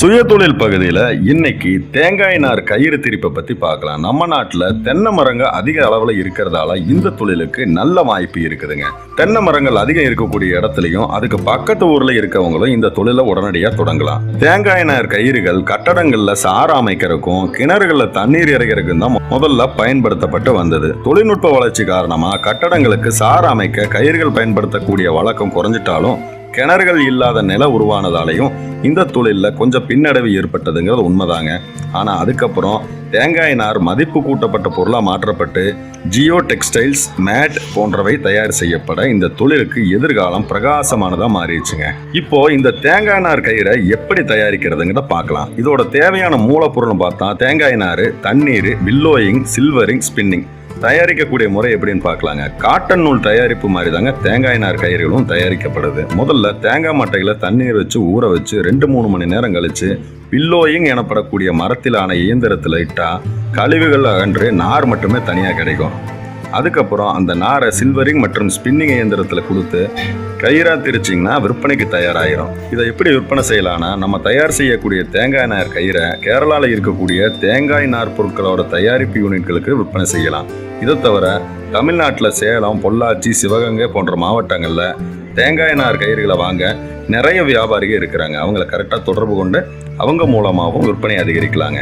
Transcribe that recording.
சுயதொழில் பகுதியில் இன்னைக்கு தேங்காய் நார் கயிறு திரிப்பை பற்றி பார்க்கலாம். நம்ம நாட்டில் தென்னை மரங்கள் அதிக அளவில் இருக்கிறதால இந்த தொழிலுக்கு நல்ல வாய்ப்பு இருக்குதுங்க. தென்னை மரங்கள் அதிகம் இருக்கக்கூடிய இடத்துலையும் அதுக்கு பக்கத்து ஊரில் இருக்கவங்களும் இந்த தொழிலை உடனடியாக தொடங்கலாம். தேங்காய் நார் கயிறுகள் கட்டடங்களில் சார அமைக்கிறதுக்கும் கிணறுகளில் தண்ணீர் இறைக்கிறதுக்கும் தான் முதல்ல பயன்படுத்தப்பட்டு வந்தது. தொழில்நுட்ப வளர்ச்சி காரணமாக கட்டடங்களுக்கு சாறு அமைக்க கயிறுகள் பயன்படுத்தக்கூடிய வழக்கம் குறைஞ்சிட்டாலும் கிணறுகள் இல்லாத நில உருவானதாலையும் இந்த தொழிலில் கொஞ்சம் பின்னடைவு ஏற்பட்டதுங்கிறது உண்மைதாங்க. ஆனால் அதுக்கப்புறம் தேங்காய் நார் மதிப்பு கூட்டப்பட்ட பொருளாக மாற்றப்பட்டு ஜியோ டெக்ஸ்டைல்ஸ் மேட் போன்றவை தயார் செய்யப்பட இந்த தொழிலுக்கு எதிர்காலம் பிரகாசமானதாக மாறிடுச்சுங்க. இப்போ இந்த தேங்காய் நார் கயிறை எப்படி தயாரிக்கிறதுங்கிறத பார்க்கலாம். இதோட தேவையான மூலப்பொருள்னு பார்த்தா தேங்காய் நார் தண்ணீர் வில்லோயிங் சில்வரிங் ஸ்பின்னிங். தயாரிக்கக்கூடிய முறை எப்படின்னு பார்க்கலாங்க. காட்டன் நூல் தயாரிப்பு மாதிரி தாங்க தேங்காய் நார் கயிறுகளும் தயாரிக்கப்படுது. முதல்ல தேங்காய் மட்டைகளை தண்ணீர் வச்சு ஊற வச்சு ரெண்டு மூணு மணி நேரம் கழிச்சு பில்லோயிங் எனப்படக்கூடிய மரத்திலான இயந்திரத்தில் இட்டால் கழிவுகள் அகன்று நார் மட்டுமே தனியாக கிடைக்கும். அதுக்கப்புறம் அந்த நாரை சில்வரிங் மற்றும் ஸ்பின்னிங் இயந்திரத்தில் கொடுத்து கயிறாக திரிச்சிங்கன்னா விற்பனைக்கு தயாராகிரும் இதை எப்படி விற்பனை செய்யலாம்னா நம்ம தயார் செய்யக்கூடிய தேங்காய் நார் கயிறை கேரளாவில் இருக்கக்கூடிய தேங்காய் நார் பொருட்களோட தயாரிப்பு யூனிட்களுக்கு விற்பனை செய்யலாம். இதை தவிர தமிழ்நாட்டில் சேலம் பொள்ளாச்சி சிவகங்கை போன்ற மாவட்டங்களில் தேங்காய் நார் கயிறுகளை வாங்க நிறைய வியாபாரிகள் இருக்கிறாங்க. அவங்கள கரெக்டாக தொடர்பு கொண்டு அவங்க மூலமாகவும் விற்பனை அதிகரிக்கலாங்க.